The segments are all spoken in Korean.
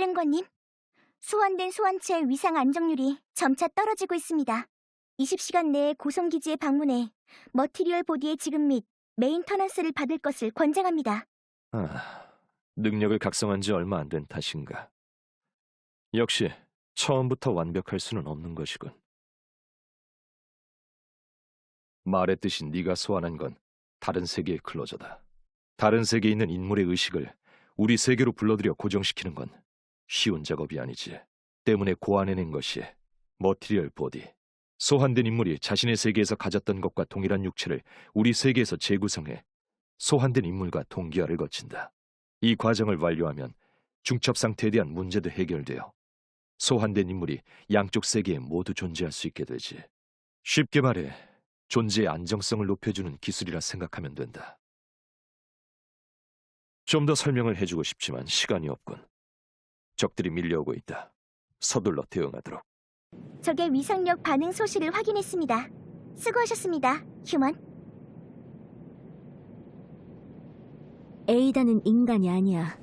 사령관님, 소환된 소환체의 위상 안정률이 점차 떨어지고 있습니다. 20시간 내에 고성기지에 방문해 머티리얼 보디의 지급 및 메인 터넌스를 받을 것을 권장합니다. 아, 능력을 각성한 지 얼마 안 된 탓인가. 역시 처음부터 완벽할 수는 없는 것이군. 말했듯이 네가 소환한 건 다른 세계의 클로저다. 다른 세계에 있는 인물의 의식을 우리 세계로 불러들여 고정시키는 건 쉬운 작업이 아니지. 때문에 고안해낸 것이 머티리얼 보디. 소환된 인물이 자신의 세계에서 가졌던 것과 동일한 육체를 우리 세계에서 재구성해 소환된 인물과 동기화를 거친다. 이 과정을 완료하면 중첩 상태에 대한 문제도 해결되어 소환된 인물이 양쪽 세계에 모두 존재할 수 있게 되지. 쉽게 말해 존재의 안정성을 높여주는 기술이라 생각하면 된다. 좀 더 설명을 해주고 싶지만 시간이 없군. 적들이 밀려오고 있다. 서둘러 대응하도록. 적의 위상력 반응 소실을 확인했습니다. 수고하셨습니다, 휴먼. 에이다는 인간이 아니야.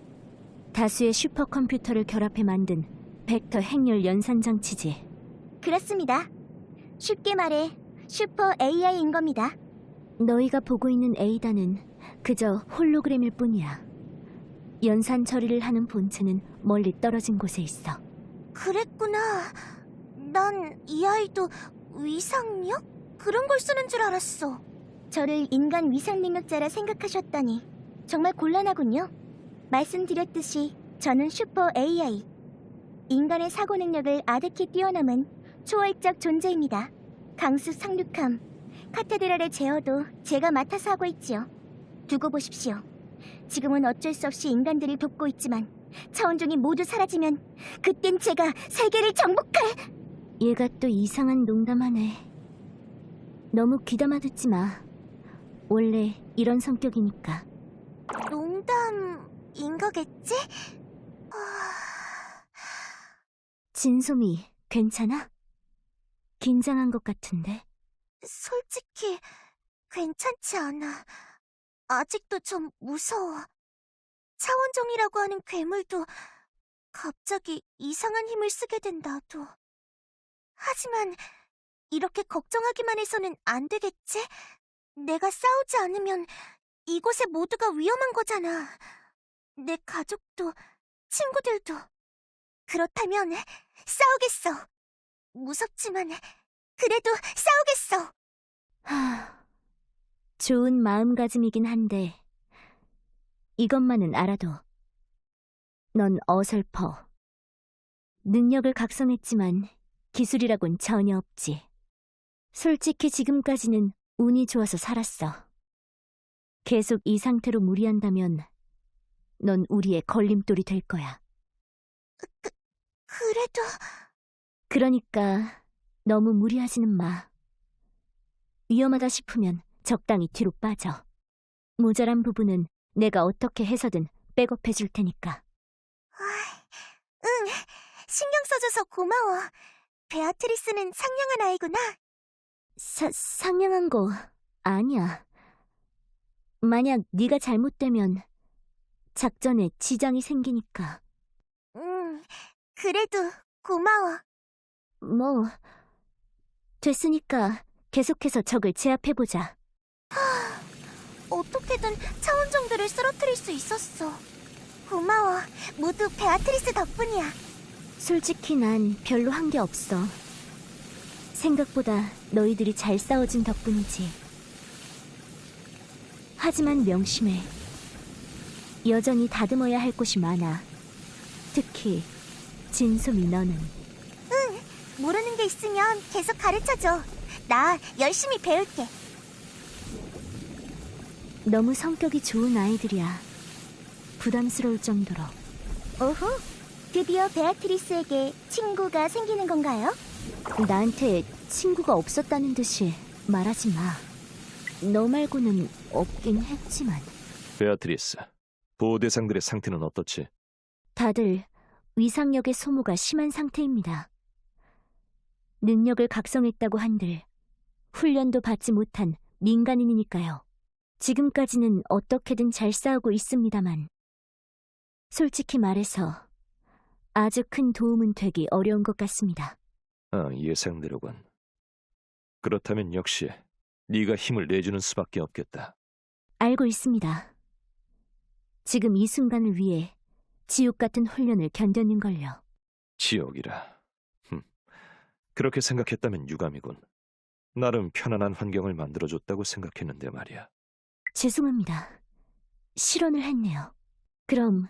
다수의 슈퍼컴퓨터를 결합해 만든 벡터 행렬 연산 장치지. 그렇습니다. 쉽게 말해 슈퍼 AI인 겁니다. 너희가 보고 있는 에이다는 그저 홀로그램일 뿐이야. 연산 처리를 하는 본체는 멀리 떨어진 곳에 있어. 그랬구나. 난 이 아이도 위상력? 그런 걸 쓰는 줄 알았어. 저를 인간 위상 능력자라 생각하셨다니 정말 곤란하군요. 말씀드렸듯이 저는 슈퍼 AI. 인간의 사고 능력을 아득히 뛰어넘은 초월적 존재입니다. 강수 상륙함, 카테드랄의 제어도 제가 맡아서 하고 있지요. 두고 보십시오. 지금은 어쩔 수 없이 인간들을 돕고 있지만 차원종이 모두 사라지면 그땐 제가 세계를 정복할 얘가 또 이상한 농담하네. 너무 귀담아 듣지 마. 원래 이런 성격이니까. 농담인 거겠지? 진솜이 괜찮아? 긴장한 것 같은데. 솔직히 괜찮지 않아. 아직도 좀 무서워. 차원종이라고 하는 괴물도 갑자기 이상한 힘을 쓰게 된 나도. 하지만 이렇게 걱정하기만 해서는 안 되겠지? 내가 싸우지 않으면 이곳에 모두가 위험한 거잖아. 내 가족도 친구들도. 그렇다면 싸우겠어. 무섭지만 그래도 싸우겠어. 하, 좋은 마음가짐이긴 한데, 이것만은 알아도. 넌 어설퍼. 능력을 각성했지만 기술이라곤 전혀 없지. 솔직히 지금까지는 운이 좋아서 살았어. 계속 이 상태로 무리한다면 넌 우리의 걸림돌이 될 거야. 그래도 그러니까 너무 무리하지는 마. 위험하다 싶으면 적당히 뒤로 빠져. 모자란 부분은 내가 어떻게 해서든 백업해 줄 테니까. 응, 신경 써줘서 고마워. 베아트리스는 상냥한 아이구나. 사, 상냥한 거 아니야. 만약 네가 잘못되면 작전에 지장이 생기니까. 응, 그래도 고마워. 뭐 됐으니까 계속해서 적을 제압해보자. 어떻게든 차원종들을 쓰러뜨릴 수 있었어. 고마워. 모두 베아트리스 덕분이야. 솔직히 난 별로 한 게 없어. 생각보다 너희들이 잘 싸워준 덕분이지. 하지만 명심해. 여전히 다듬어야 할 곳이 많아. 특히 진솜이 너는 모르는 게 있으면 계속 가르쳐줘. 나 열심히 배울게. 너무 성격이 좋은 아이들이야. 부담스러울 정도로. 오호, 드디어 베아트리스에게 친구가 생기는 건가요? 나한테 친구가 없었다는 듯이 말하지 마. 너 말고는 없긴 했지만. 베아트리스, 보호 대상들의 상태는 어떻지? 다들 위상력의 소모가 심한 상태입니다. 능력을 각성했다고 한들 훈련도 받지 못한 민간인이니까요. 지금까지는 어떻게든 잘 싸우고 있습니다만 솔직히 말해서 아주 큰 도움은 되기 어려운 것 같습니다. 아, 예상대로군. 그렇다면 역시 네가 힘을 내주는 수밖에 없겠다. 알고 있습니다. 지금 이 순간을 위해 지옥 같은 훈련을 견뎠는걸요. 지옥이라. 흠. 그렇게 생각했다면 유감이군. 나름 편안한 환경을 만들어줬다고 생각했는데 말이야. 죄송합니다. 실언을 했네요. 그럼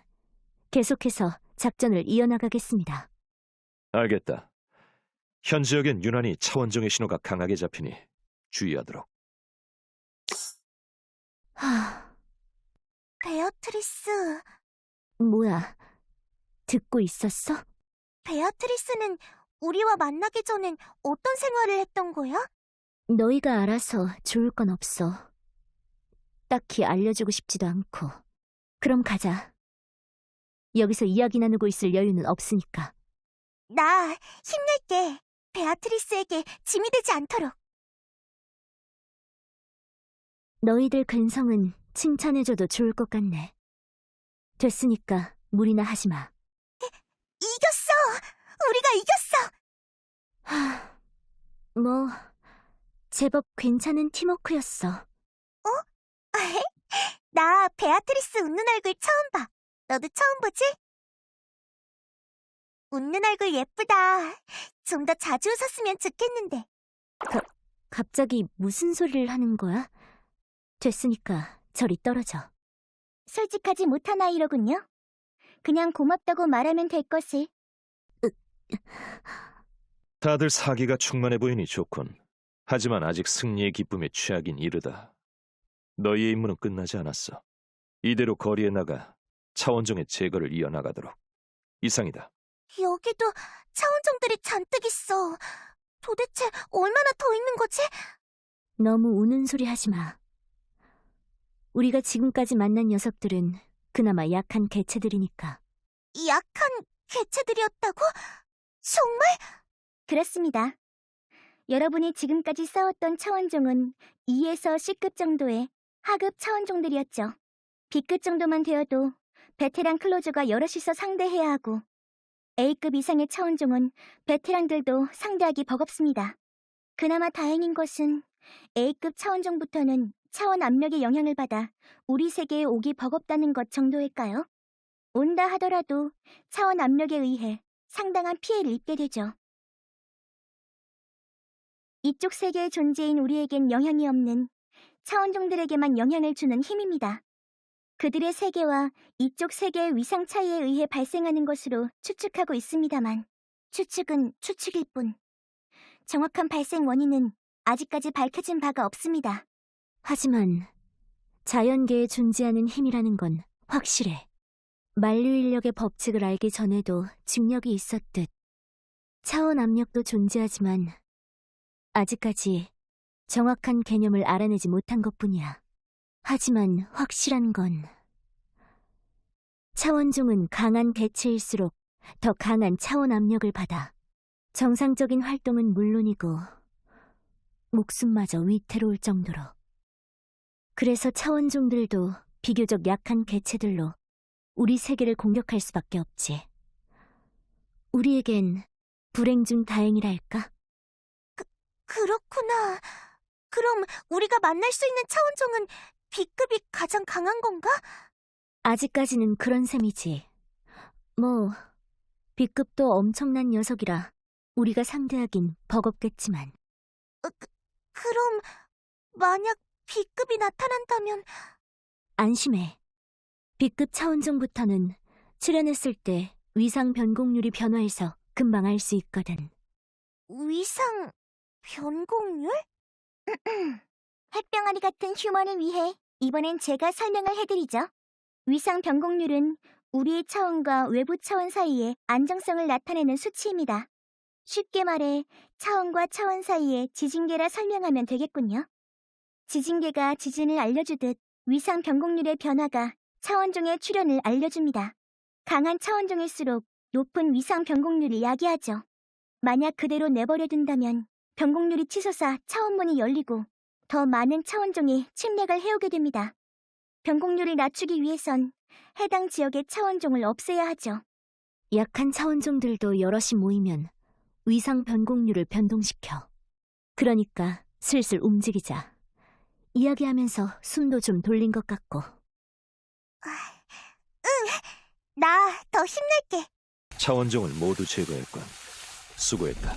계속해서 작전을 이어나가겠습니다. 알겠다. 현 지역엔 유난히 차원종의 신호가 강하게 잡히니 주의하도록. 하, 베어트리스. 뭐야. 듣고 있었어? 베어트리스는 우리와 만나기 전엔 어떤 생활을 했던 거야? 너희가 알아서 좋을 건 없어. 딱히 알려주고 싶지도 않고. 그럼 가자. 여기서 이야기 나누고 있을 여유는 없으니까. 나 힘낼게. 베아트리스에게 짐이 되지 않도록. 너희들 근성은 칭찬해줘도 좋을 것 같네. 됐으니까 무리나 하지 마. 이겼어! 우리가 이겼어! 하, 뭐, 제법 괜찮은 팀워크였어. 나 베아트리스 웃는 얼굴 처음 봐. 너도 처음 보지? 웃는 얼굴 예쁘다. 좀 더 자주 웃었으면 좋겠는데. 갑자기 무슨 소리를 하는 거야? 됐으니까 저리 떨어져. 솔직하지 못한 아이로군요. 그냥 고맙다고 말하면 될 것을. 다들 사기가 충만해 보이니 좋군. 하지만 아직 승리의 기쁨에 취하긴 이르다. 너희의 임무는 끝나지 않았어. 이대로 거리에 나가 차원종의 제거를 이어나가도록. 이상이다. 여기도 차원종들이 잔뜩 있어. 도대체 얼마나 더 있는 거지? 너무 우는 소리 하지 마. 우리가 지금까지 만난 녀석들은 그나마 약한 개체들이니까. 약한 개체들이었다고? 정말? 그렇습니다. 여러분이 지금까지 싸웠던 차원종은 2에서 C급 정도의 하급 차원종들이었죠. B급 정도만 되어도 베테랑 클로저가 여럿이서 상대해야 하고 A급 이상의 차원종은 베테랑들도 상대하기 버겁습니다. 그나마 다행인 것은 A급 차원종부터는 차원 압력의 영향을 받아 우리 세계에 오기 버겁다는 것 정도일까요? 온다 하더라도 차원 압력에 의해 상당한 피해를 입게 되죠. 이쪽 세계의 존재인 우리에겐 영향이 없는 차원종들에게만 영향을 주는 힘입니다. 그들의 세계와 이쪽 세계의 위상 차이에 의해 발생하는 것으로 추측하고 있습니다만, 추측은 추측일 뿐. 정확한 발생 원인은 아직까지 밝혀진 바가 없습니다. 하지만 자연계에 존재하는 힘이라는 건 확실해. 만류 인력의 법칙을 알기 전에도 중력이 있었듯 차원 압력도 존재하지만 아직까지 정확한 개념을 알아내지 못한 것뿐이야. 하지만 확실한 건 차원종은 강한 개체일수록 더 강한 차원 압력을 받아 정상적인 활동은 물론이고 목숨마저 위태로울 정도로. 그래서 차원종들도 비교적 약한 개체들로 우리 세계를 공격할 수밖에 없지. 우리에겐 불행 중 다행이랄까? 그렇구나. 그럼 우리가 만날 수 있는 차원종은 B급이 가장 강한 건가? 아직까지는 그런 셈이지. 뭐, B급도 엄청난 녀석이라 우리가 상대하긴 버겁겠지만. 그럼 만약 B급이 나타난다면 안심해. B급 차원종부터는 출연했을 때 위상 변곡률이 변화해서 금방 알 수 있거든. 위상 변곡률? 햇병아리 같은 휴먼을 위해 이번엔 제가 설명을 해드리죠. 위상 변곡률은 우리의 차원과 외부 차원 사이의 안정성을 나타내는 수치입니다. 쉽게 말해 차원과 차원 사이의 지진계라 설명하면 되겠군요. 지진계가 지진을 알려주듯 위상 변곡률의 변화가 차원종의 출현을 알려줍니다. 강한 차원종일수록 높은 위상 변곡률을 야기하죠. 만약 그대로 내버려 둔다면 변곡률이 치솟아 차원문이 열리고 더 많은 차원종이 침략을 해오게 됩니다. 변곡률을 낮추기 위해선 해당 지역의 차원종을 없애야 하죠. 약한 차원종들도 여럿이 모이면 위상 변곡률을 변동시켜. 그러니까 슬슬 움직이자. 이야기하면서 숨도 좀 돌린 것 같고. 나 더 힘낼게. 차원종을 모두 제거했군. 수고했다.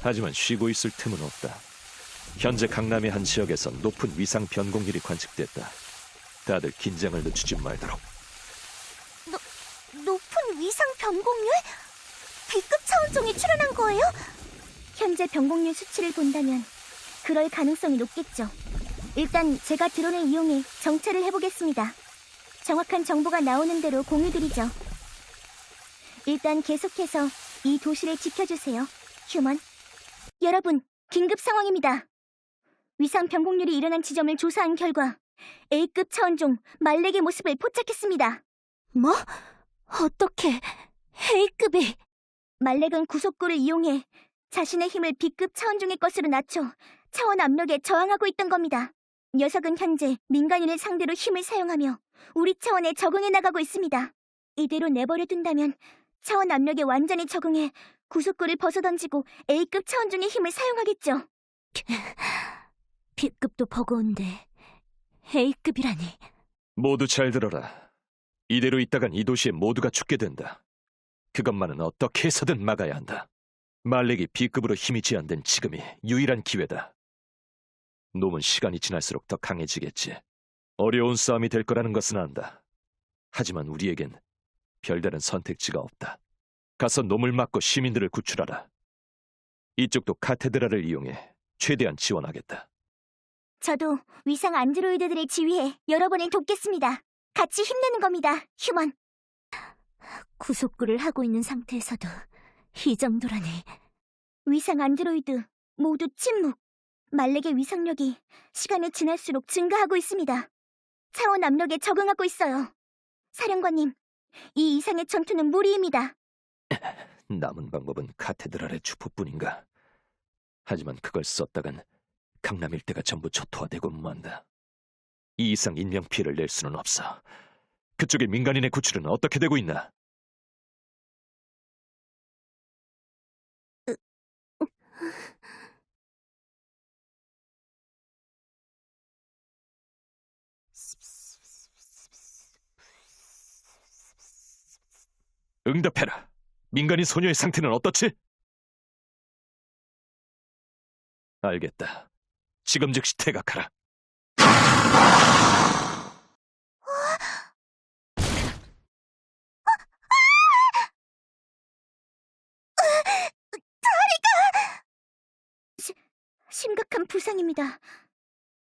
하지만 쉬고 있을 틈은 없다. 현재 강남의 한 지역에서 높은 위상 변곡률이 관측됐다. 다들 긴장을 늦추지 말도록. 높은 위상 변곡률? B급 차원종이 출현한 거예요? 현재 변곡률 수치를 본다면 그럴 가능성이 높겠죠. 일단 제가 드론을 이용해 정찰을 해보겠습니다. 정확한 정보가 나오는 대로 공유드리죠. 일단 계속해서 이 도시를 지켜주세요. 휴먼. 여러분, 긴급 상황입니다. 위상 변곡률이 일어난 지점을 조사한 결과 A급 차원종 말렉의 모습을 포착했습니다. 뭐? 어떻게 A급이 말렉은 구속구를 이용해 자신의 힘을 B급 차원종의 것으로 낮춰 차원 압력에 저항하고 있던 겁니다. 녀석은 현재 민간인을 상대로 힘을 사용하며 우리 차원에 적응해 나가고 있습니다. 이대로 내버려 둔다면 차원 압력에 완전히 적응해 구속구를 벗어던지고 A급 차원종의 힘을 사용하겠죠. B급도 버거운데 A급이라니. 모두 잘 들어라. 이대로 있다간 이 도시에 모두가 죽게 된다. 그것만은 어떻게 해서든 막아야 한다. 말렉이 B급으로 힘이 제한된 지금이 유일한 기회다. 놈은 시간이 지날수록 더 강해지겠지. 어려운 싸움이 될 거라는 것은 안다. 하지만 우리에겐 별다른 선택지가 없다. 가서 놈을 막고 시민들을 구출하라. 이쪽도 카테드라를 이용해 최대한 지원하겠다. 저도 위상 안드로이드들을 지휘해 여러분을 돕겠습니다. 같이 힘내는 겁니다, 휴먼. 구속구를 하고 있는 상태에서도 이 정도라니. 위상 안드로이드 모두 침묵. 말렉의 위상력이 시간이 지날수록 증가하고 있습니다. 차원 압력에 적응하고 있어요. 사령관님, 이 이상의 전투는 무리입니다. 남은 방법은 카테드랄의 주포뿐인가. 하지만 그걸 썼다간 강남 일대가 전부 초토화되고 만다. 이 이상 인명 피해를 낼 수는 없어. 그쪽의 민간인의 구출은 어떻게 되고 있나? 응답해라. 민간인 소녀의 상태는 어떻지? 알겠다. 지금 즉시 퇴각하라. 심각한 부상입니다.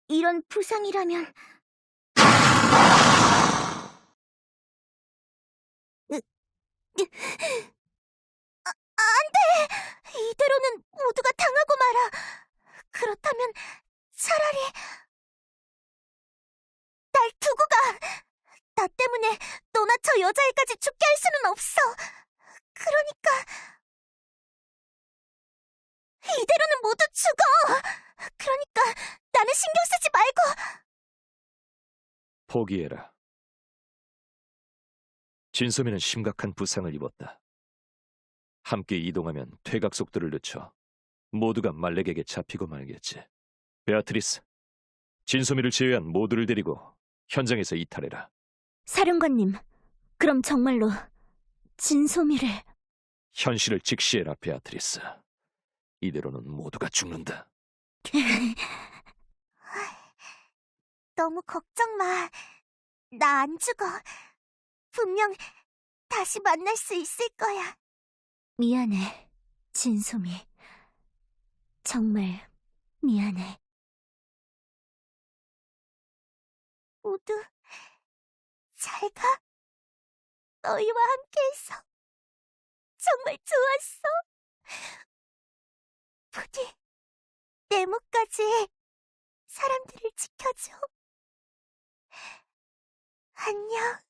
이런 부상이라면 아, 안 돼! 이대로는 모두가 당하고 말아. 그렇다면 차라리 날 두고 가. 나 때문에 너나 저 여자애까지 죽게 할 수는 없어. 그러니까 이대로는 모두 죽어. 그러니까 나는 신경 쓰지 말고 포기해라. 진소민은 심각한 부상을 입었다. 함께 이동하면 퇴각 속도를 늦춰 모두가 말렉에게 잡히고 말겠지. 베아트리스, 진소민을 제외한 모두를 데리고 현장에서 이탈해라. 사령관님, 그럼 정말로 진소미를 현실을 직시해라, 베아트리스. 이대로는 모두가 죽는다. 너무 걱정 마. 나 안 죽어. 분명 다시 만날 수 있을 거야. 미안해, 진소미. 정말 미안해. 모두 잘 가. 너희와 함께해서 정말 좋았어. 부디 내 목까지 사람들을 지켜줘. 안녕.